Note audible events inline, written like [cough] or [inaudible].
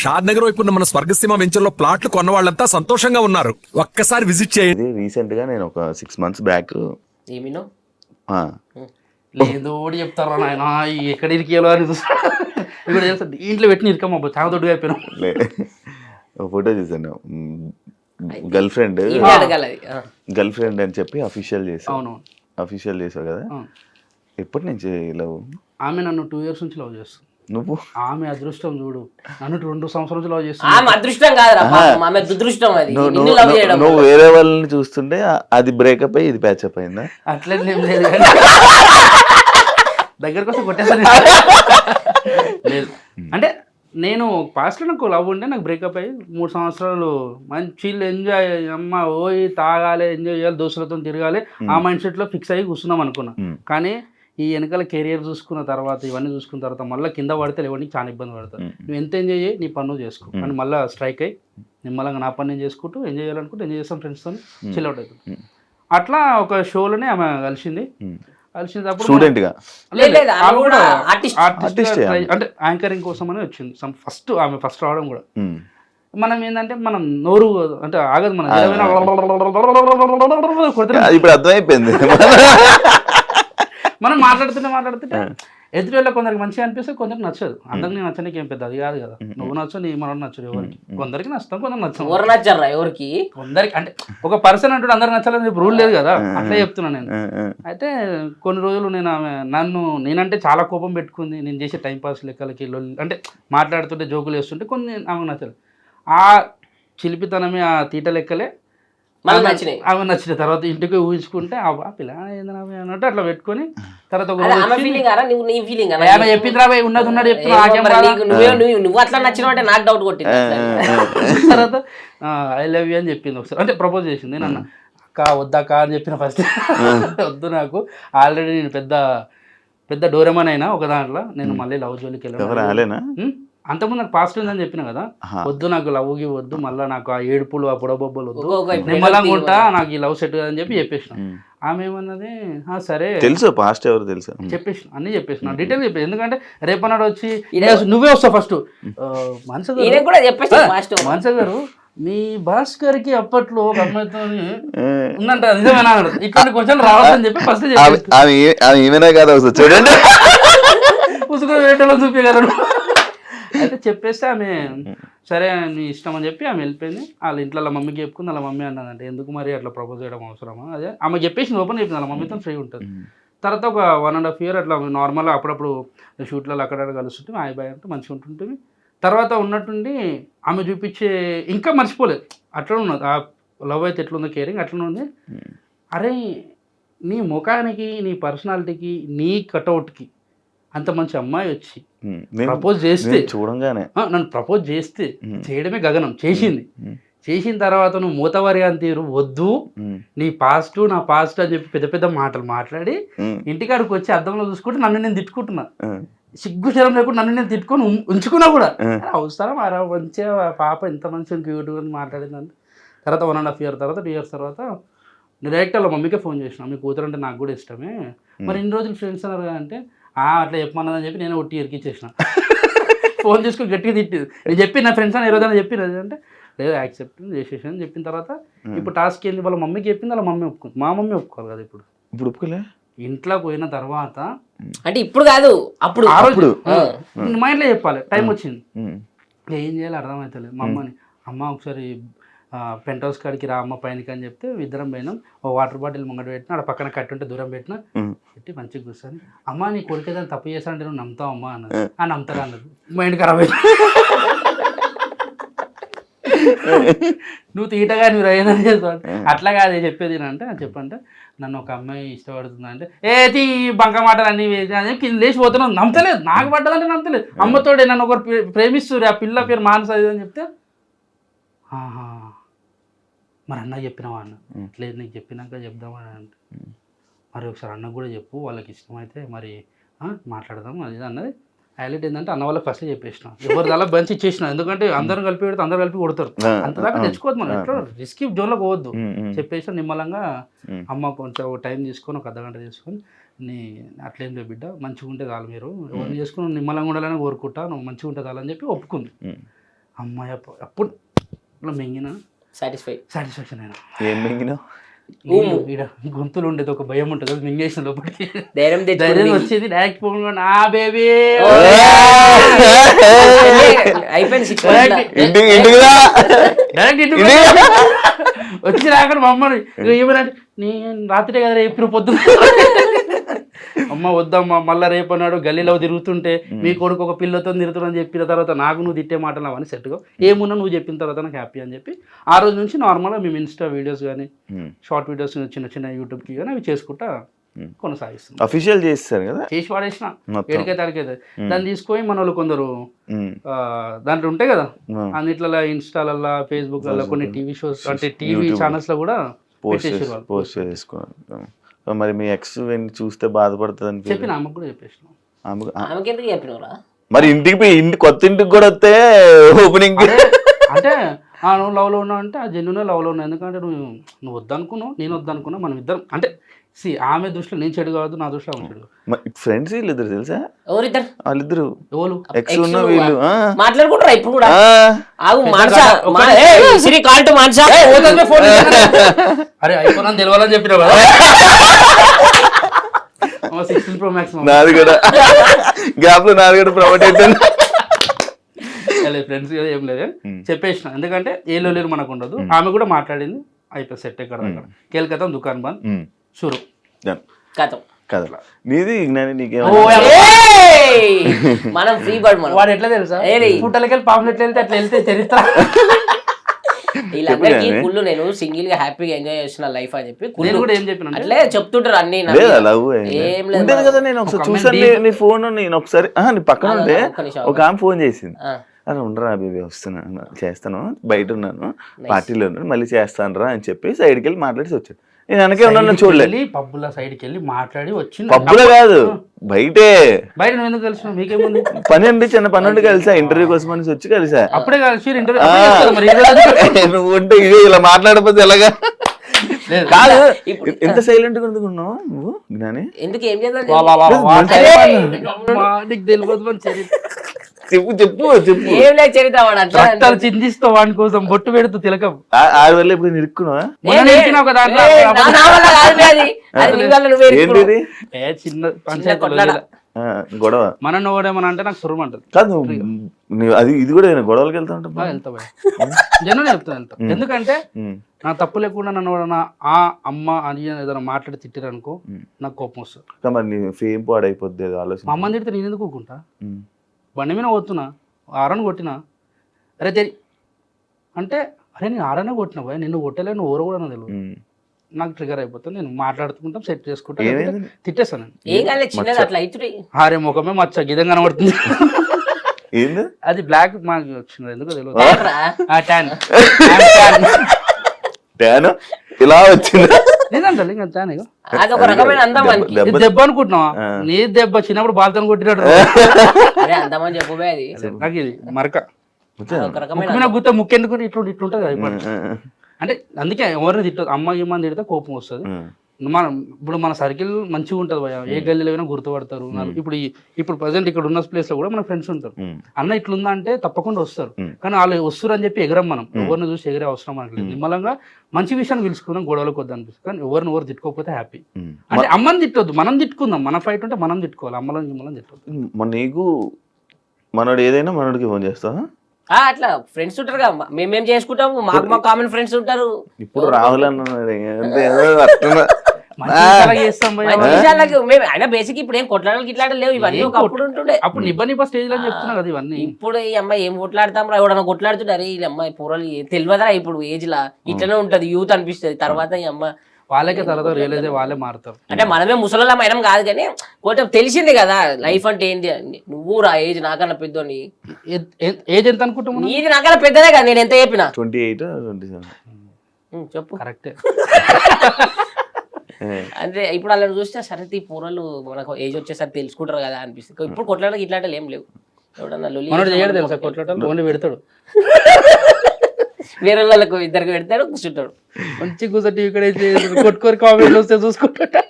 షాద్ నగర్ వైపు ఉన్న మన స్వర్గసీమ వెంచర్లో ప్లాట్లు కొన్న వాళ్ళంతా సంతోషంగా ఉన్నారు. ఒక్కసారి విజిట్ చేయండి. రీసెంట్గా నేను ఒక సిక్స్ మంత్స్ బ్యాక్ ఏమినో? లేదు చెప్తారా నాయన? ఎక్కడ ఇరికేలో అని చూస్తా. ఇక్కడ తెలుసా? ఇంట్లో పెట్టిన ఇరికమ్మ చాలా దొడ్డుగా అయిపోయినాం. ఫోటో చూసాను గర్ల్ ఫ్రెండ్. గర్ల్ ఫ్రెండ్ అని చెప్పి అఫీషియల్ చేసావు అవును అఫీషియల్ చేసావు కదా. ఎప్పటి నుంచి లవ్ ఆమె నన్ను టూ ఇయర్స్ నుంచి లవ్ చేస్తుంది. నువ్వు? ఆమె అదృష్టం చూడు. నన్ను రెండు సంవత్సరాల లవ్ చేస్తుంది. ఆమె అదృష్టం కాదురా పాపం. ఆమె దుదృష్టం అది. నువ్వు నిన్ను నువ్వు- లవ్ నువ్వు- చేయడం నువ్వు వేరే వాళ్ళని చూస్తుంటే ఆ- అది బ్రేకప్ అయ్యి ఇది ప్యాచప్ అయిందా? అట్లే ఏం లేదు కానీ దగ్గరకు వస్తే కొట్టేస్తాను. లేదు. అంటే నేను పాస్ట్లో నాకు లవ్ ఉంటే నాకు బ్రేకప్ అయ్యి మూడు సంవత్సరాలు మంచి ఎంజాయ్ అమ్మ పోయి తాగాలి ఎంజాయ్ చేయాలి దోస్తులతో తిరగాలి. ఆ మైండ్ సెట్లో ఫిక్స్ అయ్యి కూర్చున్నాం అనుకున్నా. Hmm. కానీ ఈ వెనకాల కెరియర్ చూసుకున్న తర్వాత ఇవన్నీ చూసుకున్న తర్వాత మళ్ళీ కింద పడితే లేవడానికి చాలా ఇబ్బంది పడతారు. Hmm. నువ్వు ఎంత ఎంజాయ్ చేయి నీ పన్ను చేసుకో. కానీ మళ్ళీ స్ట్రైక్ అయ్యి నిమ్మలంగా నా పని నేను చేసుకుంటూ ఎంజాయ్ చేయాలనుకుంటూ ఎంజాయ్ చేస్తాం ఫ్రెండ్స్తో చిల్ అవుట్ అవుతుంది. అట్లా ఒక షోలోనే ఆమె కలిసింది. కలిసినప్పుడు. అంటే యాంకరింగ్ కోసం అని వచ్చింది. సమ్ ఫస్ట్ ఆమె ఫస్ట్ రావడం కూడా. మనం ఏంటంటే మనం నోరు అంటే ఆగదు మనం. ఇప్పుడు అర్థమైపోయింది. [laughs] మనం మాట్లాడుతుంటే మాట్లాడుతుంటే ఎదుటి వాళ్ళ కొందరికి మంచిగా అనిపిస్తే కొందరికి నచ్చదు. అందరికి నచ్చనికి ఏం పెద్ద అది కాదు కదా. నువ్వు నచ్చు నీ మనం నచ్చదు ఎవరికి? కొందరికి నచ్చుతాం కొందరికి నచ్చం. ఎవరు నచ్చారా? ఎవరికి? కొందరికి అంటే ఒక పర్సన్ అంటూ అందరికి నచ్చాలని చెప్పి రూల్ లేదు కదా. అట్లా చెప్తున్నా నేను. అయితే కొన్ని రోజులు నేను ఆమె నన్ను నేనంటే చాలా కోపం పెట్టుకుంది. నేను చేసే టైంపాస్ లెక్కలకి లొల్లి అంటే మాట్లాడుతుంటే జోకులు వేస్తుంటే కొన్ని ఆమెకు నచ్చదు ఆ చిలిపితనమే ఆ తీట లెక్కలే ఆమె- నచ్చినాయి నచ్చిన తర్వాత ఇంటికి ఊహించుకుంటే ఆ పిల్ల ఆమె అన్నట్టు అట్లా పెట్టుకొని తర్వాత ఒక అదే రోజు ఆమె వచ్చి, ఫీలింగ్ అరా నువ్వు నీ ఫీలింగ్ అరా ఆమె చెప్పింది రాబోయే ఉన్నది చెప్తున్నా? నువ్వే నువ్వు అట్లా నచ్చినావు అంటే నాకు డౌట్ కొట్టింది. తర్వాత ఐ లవ్ యూ అని చెప్పింది ఒకసారి. అంటే ప్రపోజ్ చేసింది. నేను అన్న అక్క వద్దక్క అని చెప్పిన ఫస్ట్ వద్దు నాకు. ఆల్రెడీ నేను పెద్ద పెద్ద డోరెమన్ అయినా ఒక దాంట్లో. నేను మళ్ళీ లవ్ జోలికి వెళ్ళాను? అంతకుముందు నాకు పాస్ట్ ఉందని చెప్పిన కదా. వద్దు నాకు లవ్కి వద్దు మళ్ళీ నాకు ఆ ఏడుపులు ఆ పొడబొబ్బలు వద్దు నిమ్మలంగా ఉంటా నాకు ఈ లవ్ సెట్ అని చెప్పి చెప్పేసిన. ఆమె ఏమన్నది "ఆ, సరే. తెలుసు పాస్ట్ ఎవరు తెలుసు. ఉమ్. చెప్పేసిన అన్ని చెప్పేసిన. డీటెయిల్ చెప్పేసి ఎందుకంటే రేపన్నాడు వచ్చి నువ్వే వస్తావు ఫస్ట్ మనసు చెప్పేసి మనస గారు మీ భాస్కర్కి అప్పట్లో ఒక అమ్మాయితో ఆ. ఉందంట నిజమేనా అన్నాడు. ఇట్లాంటి క్వశ్చన్ రావద్దని చెప్పి ఫస్ట్ ఆమె ఆమె ఏ- ఆమె ఈమెనే కాదు చూడండి. పుస్తకం వేటలో చూపించగలరు అయితే చెప్పేస్తే ఆమె సరే నీ ఇష్టం అని చెప్పి ఆమె వెళ్ళిపోయింది. వాళ్ళ ఇంట్లో వాళ్ళ మమ్మీకి చెప్పుకుంది వాళ్ళ మమ్మీ అన్నదంటే ఎందుకు మరి అట్లా ప్రపోజ్ చేయడం అవసరమా? అదే ఆమె చెప్పేసి ఓపెన్ చెప్పింది వాళ్ళ మమ్మీతో ఫ్రీ ఉంటుంది. తర్వాత ఒక వన్ అండ్ హాఫ్ ఇయర్ అట్లా నార్మల్గా అప్పుడప్పుడు షూట్లలో అక్కడ కలుస్తుంటే హాయ్ బాయ్ అంటే మంచిగా ఉంటుంటుంది. తర్వాత ఉన్నట్టుండి ఆమె చూపించే ఇంకా మర్చిపోలేదు. అట్లా ఉన్నది. ఆ లవ్ అయితే ఎట్లుందో కేరింగ్ అట్లనే ఉంది. అరే నీ ముఖానికి నీ పర్సనాలిటీకి నీ కటౌట్కి అంత మంచి అమ్మాయి వచ్చి ప్రపోజ్ చేస్తే చూడంగానే నన్ను ప్రపోజ్ చేస్తే. చేయడమే గగనం చేసింది. చేసిన తర్వాత నువ్వు మూతవారి అని తీరు వద్దు. నీ పాస్ట్ నా పాస్ట్ అని చెప్పి పెద్ద పెద్ద మాటలు మాట్లాడి. ఇంటికాడికి వచ్చి అద్దంలో చూసుకుంటే నన్ను నేను తిట్టుకుంటున్నా. సిగ్గు శరం లేకుండా నన్ను నేను తిట్టుకొని ఉంచుకున్నా కూడా అవసరం అరా మంచిగా పాప ఇంత మంచిగా క్యూట్గా మాట్లాడిందంటే తర్వాత వన్ అండ్ హాఫ్ ఇయర్ తర్వాత టూ ఇయర్స్ తర్వాత నేను డైరెక్ట్ వాళ్ళ మమ్మీకే ఫోన్ చేసిన మీ కూతురు అంటే నాకు కూడా ఇష్టమే మరి ఇన్ని రోజులు ఫ్రెండ్స్ అన్నారు అంటే "ఆ, అట్లా చెప్పమన్నదని చెప్పి నేను ఒట్టి ఎరికిచ్చేసిన ఫోన్ చేసుకుని గట్టిగా తిట్టి నేను చెప్పి నా ఫ్రెండ్స్ అని ఏరోజైనా చెప్పిన? అంటే లేదు యాక్సెప్ట్ చేసేసాను అని చెప్పిన తర్వాత ఇప్పుడు టాస్క్ ఏంది? వాళ్ళ మమ్మీకి చెప్పింది వాళ్ళ మమ్మీ ఒప్పుకుంది. మా మమ్మీ ఒప్పుకోవాలి కదా ఇప్పుడు? ఇప్పుడు ఒప్పుకోలే? ఇంట్లో పోయిన తర్వాత అంటే ఇప్పుడు కాదు అప్పుడు. మా ఇంట్లో చెప్పాలి. టైం వచ్చింది. ఏం చేయాలో అర్థమవుతలేదు మా అమ్మని అమ్మ ఒకసారి పెంట్ హౌస్ కాడికి రా అమ్మ పైనకి అని చెప్తే ఇద్దరం పోయినాం. ఓ వాటర్ బాటిల్ ముంగట పెట్టిన అక్కడ పక్కన కట్టి ఉంటే దూరం పెట్టిన. పెట్టి మంచిగా కూర్చొని అమ్మ నీ కొడుకు ఏదైనా తప్పు చేస్తానంటే నువ్వు నమ్ముతావు అమ్మా? అన్నది. ఆ నమ్ముతారా అన్నది. మైండ్ ఖరాబ్ అయింది నువ్వు తీటగా నువ్వు ఏదైనా చేస్తావు? అట్లా కాదే చెప్పేది అంటే చెప్పంటే నన్ను ఒక అమ్మాయి ఇష్టపడుతుంది? అంటే ఏ తీ బంక మాటలు అన్ని వేసి అని చెప్పి కింద లేచి పోతున్నావు నమ్మతలేదు నాకు పడ్డదంటే నమ్మతలేదు. అమ్మతోడే నన్ను ఒకరు ప్రే- ప్రేమిస్తుర్రు ఆ పిల్ల పేరు మానస అది అని చెప్తే ఆహా మరి అన్న చెప్పినావా అన్న లేదు నీకు చెప్పినాక చెప్దామని అంటే. మరి ఒకసారి అన్నకు కూడా చెప్పు వాళ్ళకి ఇష్టమైతే మరి మాట్లాడదాం అది అన్నది. హైలైట్ ఏంటంటే అన్న వాళ్ళకి ఫస్ట్ చెప్పేసిన. ఎవరు అలా బంచి ఇచ్చేసిన. ఎందుకంటే అందరం కలిపి పెడితే అందరు కలిపి కొడతారు. అంతదాకా తెచ్చుకోవద్దు మనం. ఎట్లా రిస్క్ జోన్లోకి పోవద్దు. చెప్పేసి నిమ్మలంగా. అమ్మ కొంచెం టైం తీసుకొని ఒక అర్ధగంట తీసుకొని నీ అట్లేం లేదు బిడ్డ మంచిగా ఉంటే చాలు మీరు. ఎవరిని చేసుకుని నిమ్మలంగా ఉండాలని కోరుకుంటా నువ్వు మంచిగా ఉంటే చాలు అని చెప్పి ఒప్పుకుంది. అమ్మాయి అప్పు- అప్పుడు ఇట్లా మింగిన సాటిస్ఫై సాటిస్ఫాక్షన్ అయినా. ఏం మింగినావు ఈడ- ఈడ గొంతులు ఉండేది ఒక భయం ఉంటుంది అది మింగేసిన లోపలికి. ధైర్యం వచ్చేది డైరెక్ట్ ఫోన్ ఆ బేబీ! అయిపోయింది. డైరెక్ట్ ఇంటికి? వచ్చి రాకుండా మా అమ్మని ఇగో ఏమనంటే నేను రాత్రి కదా రేపు పొద్దున్న అమ్మ వద్దమ్మా మళ్ళీ రేపు అన్నాడు గల్లీలో తిరుగుతుంటే మీ కొడుకు ఒక పిల్లతో తిరుగుతుందని చెప్పిన తర్వాత నాకు నువ్వు తిట్టే మాటలు అవన్నీ సెట్గా ఏమున్నా నువ్వు చెప్పిన తర్వాత నాకు హ్యాపీ అని చెప్పి ఆ రోజు నుంచి నార్మల్గా మేము ఇన్స్టా వీడియోస్ కానీ. షార్ట్ వీడియోస్ చిన్న చిన్న యూట్యూబ్కి కానీ అవి చేసుకుంటా కొనసాగిస్తున్నాం. అఫీషియల్ చేస్తారు కదా? చేసి పడేసిన. మొత్తం. ఏడికైతే అడికైతే దాన్ని తీసుకొని మన వాళ్ళు కొందరు దాంట్లో ఉంటాయి కదా. అన్నిట్లలో ఇన్స్టాలల్లో ఫేస్బుక్లలో కొన్ని టీవీ షోస్ అంటే టీవీ YouTube. ఛానల్స్లో కూడా పోస్ట్ పెట్టేసారు మరి మీ ఎక్స్ చూస్తే బాధపడుతుంది అని చెప్పిన ఆమెకు కూడా చెప్పేసిన. ఆమెకు- ఆ- ఆమెకి ఎందుకు చెప్పినవరా? మరి ఇంటికి పోయి ఇంటి కొత్త ఇంటికి కూడా వస్తే ఓపెనింగ్ అంటే ఆ నువ్వు లవ్లో ఉన్నావు అంటే ఆ జెన్యున్ లవ్లో ఉన్నావు. ఎందుకంటే నువ్వు నువ్వు వద్దనుకున్నావు నేను వద్దనుకున్నా మనం ఇద్దరం అంటే సి ఆమె దృష్టిలో నేను చెడు కావద్దు నా దృష్టిలో ఆమె చెడు. ఫ్రెండ్స్ వీళ్ళిద్దరు తెలుసా? ఎవరిద్దరు? వాళ్ళిద్దరు. ఎవరు? ఎక్స్ ఉన్న? వీళ్ళు ఆ. మాట్లాడుకుంటారా ఇప్పుడు కూడా? ఆ. ఆగు Mansa Siri call to Mansa. అరే ఐఫోన్ అని తెలవాలని చెప్పినావు? కదా సిక్స్టీన్ ప్రో మ్యాక్స్ నాది కూడా గ్యాప్లో నాది కూడా ప్రమోట్ అవుతుంది ఫ్రెండ్స్ కదా ఏం లేదు. చెప్పేసిన. ఎందుకంటే ఏ లేరు మనకు ఉండదు. ఆమె కూడా మాట్లాడింది. అయిపోయి సెట్ ఎక్కడ దగ్గర కేల్కతం దుకాన్ బంద్. షురు. కథం. కదా నీది నీకేం ఏయ్! [laughs] మనం ఫ్రీ బర్డ్ మనం. వాడు ఎట్లా తెలుసా. పుట్టలకెళ్ళి పాపం వెళ్తే అట్లా వెళ్తే చరిత్ర. [laughs] వీళ్ళందరికీ కుళ్ళు నేను సింగిల్గా హ్యాపీగా ఎంజాయ్ చేసిన లైఫ్ అని చెప్పి నేను కుళ్ళు కూడా ఏం చెప్పిన? అంటే, అట్లే చెప్తుంటారు అన్ని ఏం? లేదు కదా నేను ఒకసారి ఒక చూసాను నీ- నీ ఫోన్ నేను ఒకసారి నీ పక్కన ఉంటే ఒక ఆమె ఫోన్ చేసింది. ఆ. అరే ఉండరా బేబీ వస్తున్నాను చేస్తాను. బయట ఉన్నాను. పార్టీలో ఉన్నాను. మళ్ళీ చేస్తాను రా అని చెప్పి సైడ్కి వెళ్ళి మాట్లాడి వచ్చాడు. నేను వెనకే ఉన్నాను చూడలే. వెళ్ళి పబ్బుల సైడ్కి వెళ్ళి మాట్లాడి వచ్చింది పబ్బులో కాదు బయటే. బయట నువ్వు ఎందుకు కలిసిన మీకేముంది? పని ఉండి చిన్న పని ఉండి కలిసా? ఇంటర్వ్యూ కోసం అనేసి వచ్చి కలిసా? అప్పుడే కలిసి ఇంటర్వ్యూ [laughs] నువ్వు ఉంటే ఇదే ఇలా మాట్లాడకపోతే ఎలాగా? లేదు. కాదు ఇప్పుడు- ఎంత సైలెంట్గా ఎందుకున్నావు నువ్వు జ్ఞాని? ఎందుకు ఏం చేద్దాం చెప్పు చెప్పు చెప్పు ఏం లేదు చరిత్ర వాడు అట్లా రక్తాలు చిందిస్తావు వాడి కోసం బొట్టు పెడుతూ తిలకం. ఆ- ఆడి వల్ల ఇప్పుడు నిరుక్కున్నావా మొన్న నేర్పినావు కదా అట్లా. ఏయ్, నా- నా వల్ల కాదులే అది. అది నీ వల్ల నువ్వే ఏంటిది? ఇరుక్కున్నావు. చిన్న పంచాయతీ. ఆ, గొడవ. మన ఓడేమని అంటే నాకు సురం అంటది. కాదు అది ఇది కూడా ఏదైనా గొడవలకి వెళ్తా ఉంటా వెళ్తా జనం చెప్తా వెళ్తా. ఎందుకంటే నా తప్పు లేకుండా నన్ను ఎవరైనా ఆ అమ్మ అని ఏదైనా మాట్లాడి తిట్టారు అనుకో నాకు కోపం వస్తుంది. మరి నీ ఫేమ్ పాడైపోద్ది ఆలోచన. అమ్మని తిడితే నేను ఎందుకు ఊరుకుంటా? ఉమ్. బండి మీద పోతున్నా ఆరని కొట్టినా. అరే తెరి అంటే అరే నేను ఆరనే కొట్టిన భయ నిన్ను కొట్టలే నువ్వు ఊరు కూడా తెలియదు. నాకు ట్రిగర్ అయిపోతుంది నేను మాట్లాడుకుంటాం సెట్ చేసుకుంటా ఏమైంది? లేకపోతే తిట్టేస్తాను ఆరే ముఖమే మచ్చ గిదం కనబడుతుంది. ఏంది? అది బ్లాక్ మాకు వచ్చింది ఎందుకో తెలియదు. ట్యాన్? ఇలా వచ్చింది? నిజంగా ఇంకా ఇగో. అదొక రకమైన అందం మనకి దెబ్బ- అనుకుంటున్నావా? నీ దెబ్బ చిన్నప్పుడు బాల్తో కొట్టినట్టు అరే అందమని చెప్పబోయే అది. నాకు ఇది మరక. గుత్త ముక్కెందుకు ఇట్లా ఇట్లుంటుంది అంటే అందుకే ఎవరిని తిట్టదు అమ్మ ఏమని తిడితే కోపం వస్తుంది. మనం ఇప్పుడు మన సర్కిల్ మంచిగా ఉంటుంది భయ ఏ గల్లీలో అయినా గుర్తుపడతారు. ఇప్పుడు ఈ- ఇప్పుడు ప్రజెంట్ ఇక్కడ ఉన్న ప్లేస్లో కూడా మన ఫ్రెండ్స్ ఉంటారు. అన్న ఇట్లుందా అంటే తప్పకుండా వస్తారు. కానీ వాళ్ళు వస్తారు అని చెప్పి ఎగరం మనం. ఎవరిని చూసి ఎగిరే అవసరం మనకి లేదు. నిమ్మలంగా మంచి విషయాన్ని పిలుచుకుందాం గొడవలకు వద్దు అనిపిస్తుంది. కానీ ఎవరిని ఎవరు తిట్టుకోకపోతే హ్యాపీ. అంటే అమ్మని తిట్టొద్దు. మనం తిట్టుకుందాం. మన ఫైట్ ఉంటే మనం తిట్టుకోవాలి. అమ్మలని గిమ్మలని తిట్టొద్దు. మన నీకు మనోడు ఏదైనా మనోడికి ఫోన్ చేస్తావా? ఆ, అట్లా ఫ్రెండ్స్ ఉంటారు కదా మేమేం చేసుకుంటాము? మాకు మా కామన్ ఫ్రెండ్స్ ఉంటారు. ఇప్పుడు రాహుల్ అన్నాడు. అయినా బేసిక్ ఇప్పుడు ఏం కొట్లాడలు గిట్లాడలు లేవు ఇవన్నీ ఒకప్పుడు ఉంటుండే. అప్పుడు నిబ్బ నిబ్బ స్టేజ్లో చెప్తున్నా కదా ఇవన్నీ. ఇప్పుడు ఈ అమ్మాయి ఏం కొట్లాడతాం రా ఎవడన్నా కొట్లాడుతుంటారు ఈ అమ్మాయి పూరలు తెలియదురా ఇప్పుడు ఏజ్ లా. ఇట్లనే ఉంటది యూత్ అనిపిస్తది. తర్వాత ఈ అమ్మ వాళ్ళకే తర్వాత రియలైజ్ వాళ్ళే మారుతారు. అంటే మనమే ముసలిళ్ళం అయినాం కాదు కానీ కొంచెం తెలిసింది కదా లైఫ్ అంటే ఏంటి అని. నువ్వు రా ఏజ్ నాకన్నా పెద్దోని. ఏజ్ ఎంత అనుకుంటాము నీది నాకన్నా పెద్దదే కదా నేను ఎంత చెప్పినా? ట్వంటీ ఎయిట్ ట్వంటీ సెవెన్ చెప్పు. కరెక్టే [laughs] [laughs] అంటే ఇప్పుడు అలా చూస్తే సరే ఈ పూరలు మనకు ఏజ్ వచ్చేసరికి తెలుసుకుంటారు కదా అనిపిస్తుంది. ఇప్పుడు కొట్లాడకి ఇట్లాంటి ఏం లేవు. ఎవడన్నా లొల్లి మనోడు చేసినా చేయడు మనం తెలుసా? కొట్లాటలు ఓన్లీ పెడతాడు. [laughs] వేరే వాళ్ళకు ఇద్దరికి పెడతాడు కూర్చుంటాడు. మంచి కూర్చొని ఇక్కడ కొట్టుకొని కామెంట్లు వస్తే చూసుకుంటాడు.